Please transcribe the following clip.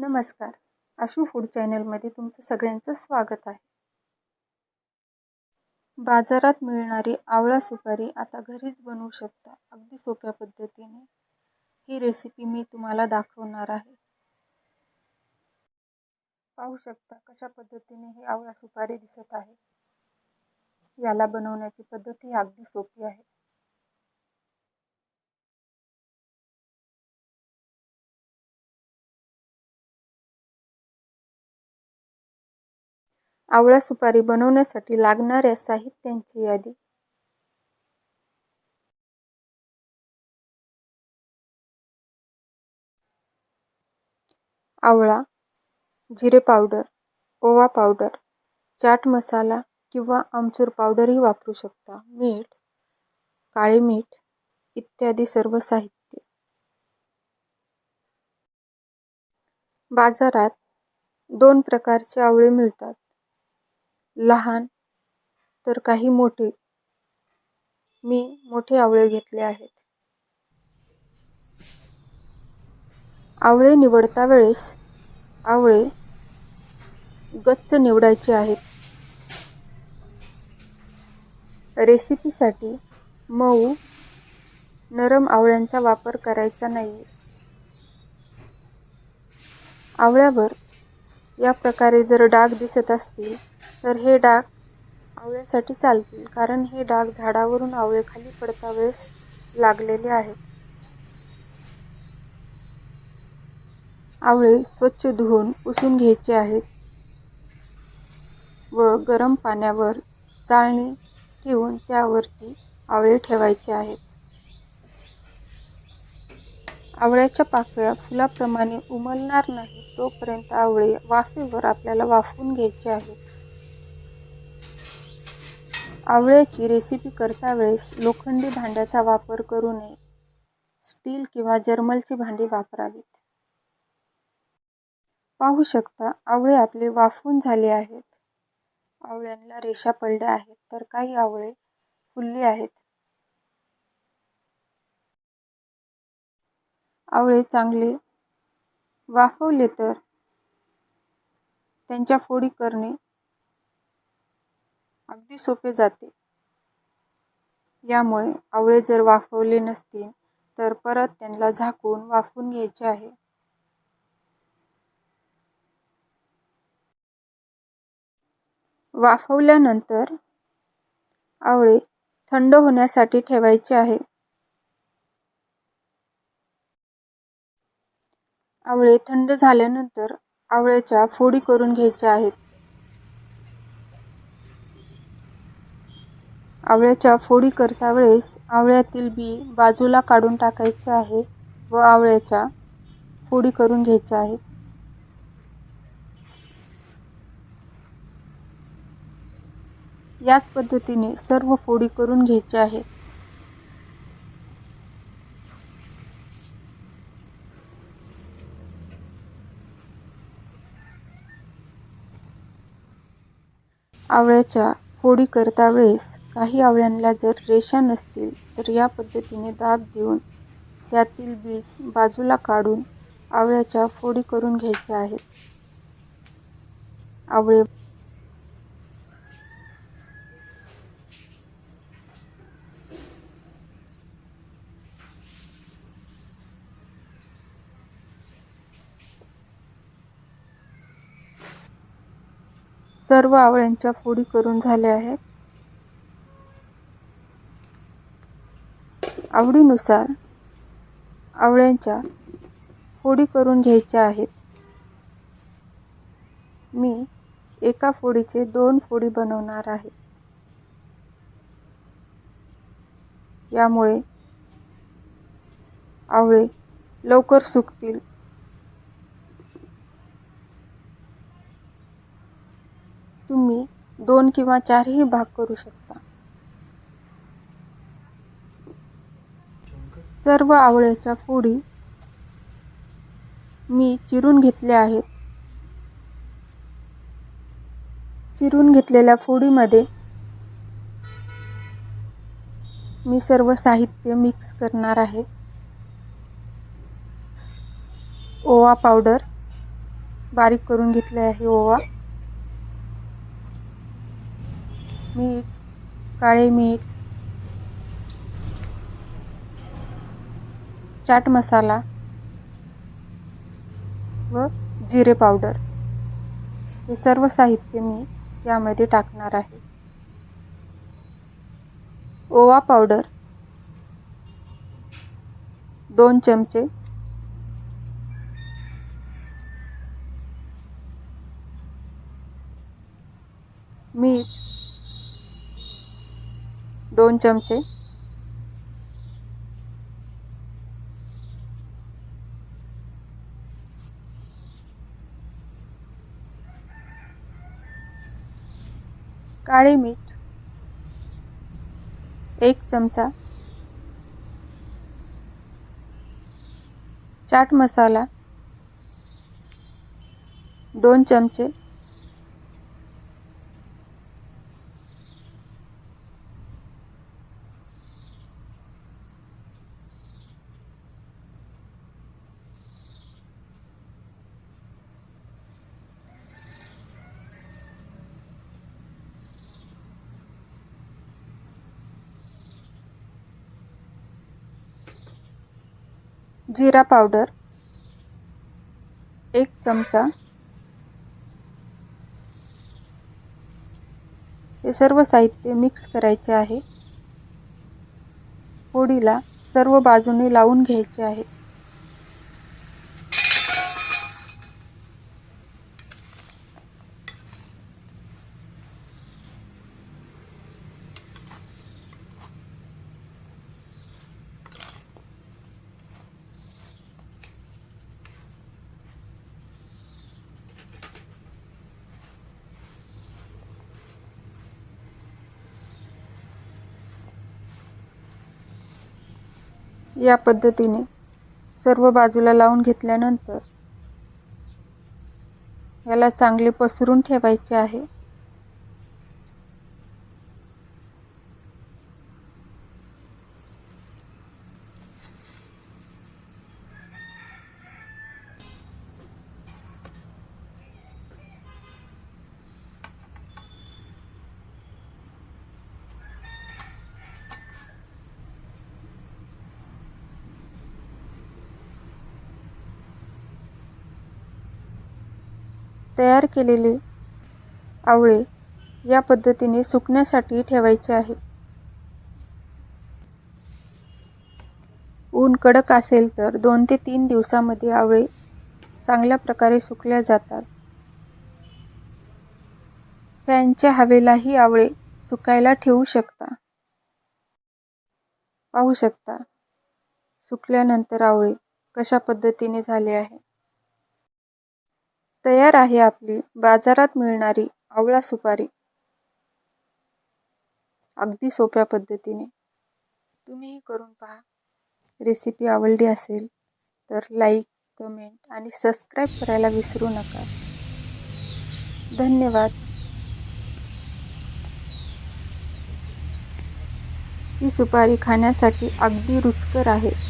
नमस्कार. आशू फूड चॅनलमध्ये तुमचं सगळ्यांचं स्वागत आहे. बाजारात मिळणारी आवळा सुपारी आता घरीच बनवू शकता. अगदी सोप्या पद्धतीने. ही रेसिपी मी तुम्हाला दाखवणार आहे. पाहू शकता कशा पद्धतीने ही आवळा सुपारी दिसत आहे. याला बनवण्याची पद्धत ही अगदी सोपी आहे. आवळा सुपारी बनवण्यासाठी लागणाऱ्या साहित्यांची यादी. आवळा जिरे पावडर ओवा पावडर चाट मसाला किंवा आमचूर पावडरही वापरू शकता. मीठ काळे मीठ इत्यादी सर्व साहित्य. बाजारात दोन प्रकारचे आवळे मिळतात. लहान तर काही मोठे. मी मोठे आवळे घेतले आहेत. आवळे निवडता वेळेस आवळे गच्च निवडायचे आहेत. रेसिपीसाठी मऊ नरम आवळ्यांचा वापर करायचा नाही आवळ्यावर या प्रकारे जर डाग दिसत असतील तर हे डाग आवळ्यासाठी चालतील कारण हे डाग झाडावरून आवळे खाली पडता वेळेस लागलेले आहेत. आवळे स्वच्छ धुवून पुसून घ्यायचे आहेत व गरम पाण्यावर चाळणी ठेवून त्यावरती आवळे ठेवायचे आहेत. आवळ्याच्या पाकळ्या फुलाप्रमाणे उमलणार नाही तोपर्यंत आवळे वाफेवर आपल्याला वाफवून घ्यायचे आहेत. आवळ्याची रेसिपी करता वेळेस लोखंडी भांड्याचा वापर करू नये. स्टील किंवा जर्मलची भांडी वापरावीत. पाहू शकता आवळे आपले वाफवून झाले आहेत. आवळ्यांना रेषा पडल्या आहेत तर काही आवळे फुलले आहेत. आवळे चांगले वाफवले तर त्यांच्या फोडी करणे अगदी सोपे जाते. यामुळे आवळे जर वाफवले नसतील तर परत त्यांना झाकून वाफवून घ्यायचे आहे. वाफवल्यानंतर आवळे थंड होण्यासाठी ठेवायचे आहे. आवळे थंड झाल्यानंतर आवळ्याच्या फोडी करून घ्यायच्या आहेत. आवळ्याच्या फोडी करता वेळेस आवळ्यातील बी बाजूला काढून टाकायचे आहे व आवळ्याच्या फोडी करून घ्यायच्या आहेत याच पद्धतीने सर्व फोडी करून घ्यायच्या आहेत. आवळ्याच्या फोडी करता वेळेस काही आवळ्यांना जर रेषा नसतील तर या पद्धतीने दाब देऊन त्यातील बीज बाजूला काढून आवळ्याच्या फोडी करून घ्यायच्या आहेत. आवळे सर्व आवळ्यांच्या फोडी करून झाल्या आहेत. आवडीनुसार आवळ्यांच्या फोडी करून घ्यायच्या आहेत. मी एका फोडीचे दोन फोडी बनवणार आहे. यामुळे आवळे लवकर सुकतील. तुम्ही दोन किंवा चारही भाग करू शकता. सर्व आवळ्याच्या फोडी मी चिरून घेतल्या आहेत. चिरून घेतलेल्या फोडीमध्ये मी सर्व साहित्य मिक्स करणार आहे. ओवा पावडर बारीक करून घेतले आहे ओवा. मीठ काळे मीठ चाट मसाला व जिरे पावडर. हे सर्व साहित्य मी यामध्ये टाकणार आहे. ओवा पावडर दोन चमचे. मीठ दोन चमचे. काळे मीठ एक चमचा चाट मसाला दोन चमचे जिरा पावडर एक चमचा. हे सर्व साहित्य मिक्स करायचे आहे. पोळीला सर्व बाजूने लावून घ्यायचे आहे. या पद्धतीने सर्व बाजूला लावून घेतल्यानंतर याला चांगले पसरून ठेवायचे आहे. तयार केलेले आवळे या पद्धतीने सुकण्यासाठी ठेवायचे आहे. ऊन कडक असेल तर दोन ते तीन दिवसामध्ये आवळे चांगल्या प्रकारे सुकल्या जातात. फॅनच्या हवेलाही आवळे सुकायला ठेवू शकता. पाहू शकता सुकल्यानंतर आवळे कशा पद्धतीने झाले आहे तयार आहे आपली बाजारात मिळणारी आवळा सुपारी. अगदी सोप्या पद्धतीने. तुम्हीही करून पहा. रेसिपी आवडली असेल तर लाईक कमेंट आणि सबस्क्राईब करायला विसरू नका. धन्यवाद. ही सुपारी खाण्यासाठी अगदी रुचकर आहे.